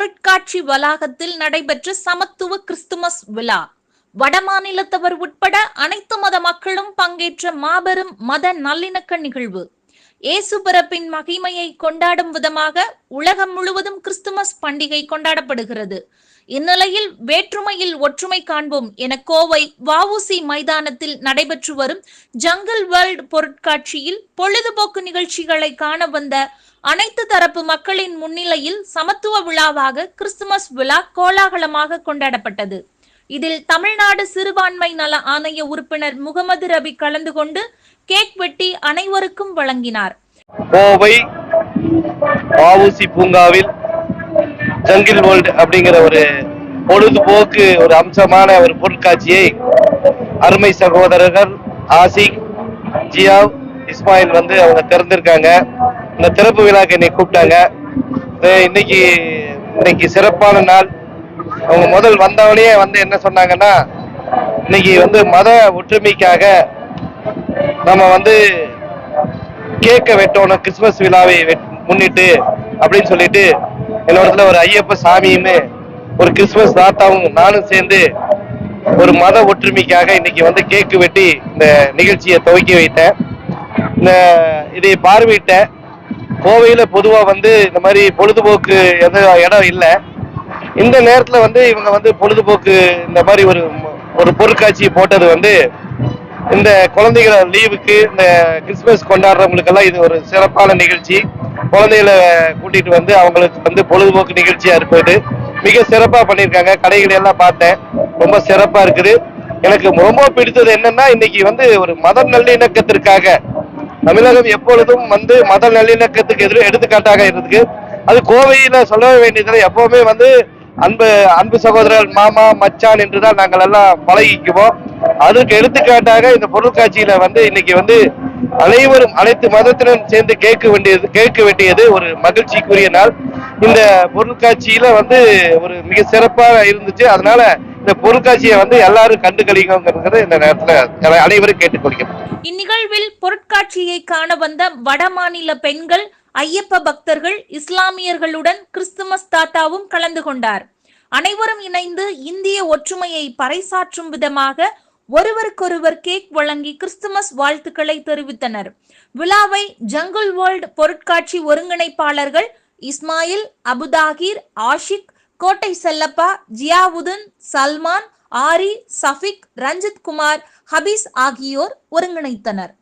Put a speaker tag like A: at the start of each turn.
A: பொருட்காட்சி வளாகத்தில் நடைபெற்ற சமத்துவ கிறிஸ்துமஸ் விழா. வடமாநிலத்தவர் உட்பட அனைத்து மத மக்களும் பங்கேற்ற மாபெரும் மத நல்லிணக்க நிகழ்வு. இயேசு பிறப்பின் மகிமையை கொண்டாடும் விதமாக உலகம் முழுவதும் கிறிஸ்துமஸ் பண்டிகை கொண்டாடப்படுகிறது. இந்நிலையில் வேற்றுமையில் ஒற்றுமை காண்போம் என கோவை வவுசி மைதானத்தில் நடைபெற்று வரும் ஜங்கிள் வேர்ல்ட் பொருட்காட்சியில் பொழுதுபோக்கு நிகழ்ச்சிகளை காண வந்த அனைத்து தரப்பு மக்களின் முன்னிலையில் சமத்துவ விழாவாக கிறிஸ்துமஸ் விழா கோலாகலமாக கொண்டாடப்பட்டது. இதில் தமிழ்நாடு சிறுபான்மை நல ஆணைய உறுப்பினர் முகமது ரபி கலந்து கொண்டு கேக் வெட்டி அனைவருக்கும் வழங்கினார்.
B: கோவை வஉசி பூங்காவில் ஜங்கில் வேர்ல்டு அப்படிங்கிற ஒரு பொழுதுபோக்கு ஒரு அம்சமான ஒரு பொருட்காட்சியை அருமை சகோதரர்கள் ஆசிக் ஜியாவ் இஸ்மாயில் வந்து அவங்க திறந்திருக்காங்க. இந்த திறப்பு விழாக்கு என்னை கூப்பிட்டாங்க. இன்னைக்கு இன்னைக்கு சிறப்பான நாள். அவங்க முதல் வந்தவனே வந்து என்ன சொன்னாங்கன்னா இன்னைக்கு வந்து மத ஒற்றுமைக்காக நம்ம வந்து கேக்க வெட்டணும் கிறிஸ்துமஸ் விழாவை வெட்- முன்னிட்டு அப்படின்னு சொல்லிட்டு என்னோடத்துல ஒரு ஐயப்ப சாமியுமே ஒரு கிறிஸ்துமஸ் தாத்தாவும் நானும் சேர்ந்து ஒரு மத ஒற்றுமைக்காக இன்னைக்கு வந்து கேக்கு வெட்டி இந்த நிகழ்ச்சியை துவக்கி வைத்தேன். இந்த இதை பார்வையிட்டேன் கோவையில பொதுவா வந்து இந்த மாதிரி பொழுதுபோக்கு எதுவும் இடம் இல்லை. இந்த நேரத்துல வந்து இவங்க வந்து பொழுதுபோக்கு இந்த மாதிரி ஒரு ஒரு பொருட்காட்சி போட்டது வந்து இந்த குழந்தைகளை லீவுக்கு இந்த கிறிஸ்மஸ் கொண்டாடுறவங்களுக்கெல்லாம் இது ஒரு சிறப்பான நிகழ்ச்சி. குழந்தைகளை கூட்டிட்டு வந்து அவங்களுக்கு வந்து பொழுதுபோக்கு நிகழ்ச்சியா இருப்பது. மிக சிறப்பா பண்ணியிருக்காங்க. கடைகளை எல்லாம் பார்த்தேன். ரொம்ப சிறப்பா இருக்குது. எனக்கு ரொம்ப பிடித்தது என்னன்னா இன்னைக்கு வந்து ஒரு மத நல்லிணக்கத்திற்காக தமிழகம் எப்பொழுதும் வந்து மத நல்லிணக்கத்துக்கு எதிர எடுத்துக்காட்டாக இருக்கு அது கோவையில சொல்ல வேண்டியதுல எப்பவுமே வந்து அன்பு அன்பு சகோதரர்கள் மாமா மச்சான் என்றுதான் நாங்கள் எல்லாம் பழகிக்குவோம். அதுக்கு எடுத்துக்காட்டாக இந்த பொருட்காட்சியில வந்து இன்னைக்கு வந்து அனைவரும் அனைத்து மதத்தினரும் சேர்ந்து கேட்க வேண்டியது கேட்க வேண்டியது ஒரு மகிழ்ச்சிக்குரிய நாள். இந்த பொருட்காட்சியில வந்து ஒரு மிக சிறப்பாக இருந்துச்சு. அதனால இந்த பொருட்காட்சியை வந்து எல்லாரும் கண்டு கழிக்கணுங்கிறது இந்த நேரத்துல அனைவரும் கேட்டுக்கொள்கிறேன்
A: இந்நிகழ்வில் பொருட்காட்சியை காண வந்த வடமாநில பெண்கள் ஐயப்ப பக்தர்கள் இஸ்லாமியர்களுடன் கிறிஸ்துமஸ் தாத்தாவும் கலந்து கொண்டார். அனைவரும் இணைந்து இந்திய ஒற்றுமையை பறைசாற்றும் விதமாக ஒருவருக்கொருவர் கேக் வழங்கி கிறிஸ்துமஸ் வாழ்த்துக்களை தெரிவித்தனர். விழாவை ஜங்குள் வேர்ல்ட் பொருட்காட்சி ஒருங்கிணைப்பாளர்கள் இஸ்மாயில் அபுதாகிர் ஆஷிக் கோட்டை செல்லப்பா ஜியாவுதீன் சல்மான் ஆரி சஃபிக் ரஞ்சித் குமார் ஹபீஸ் ஆகியோர் ஒருங்கிணைத்தனர்.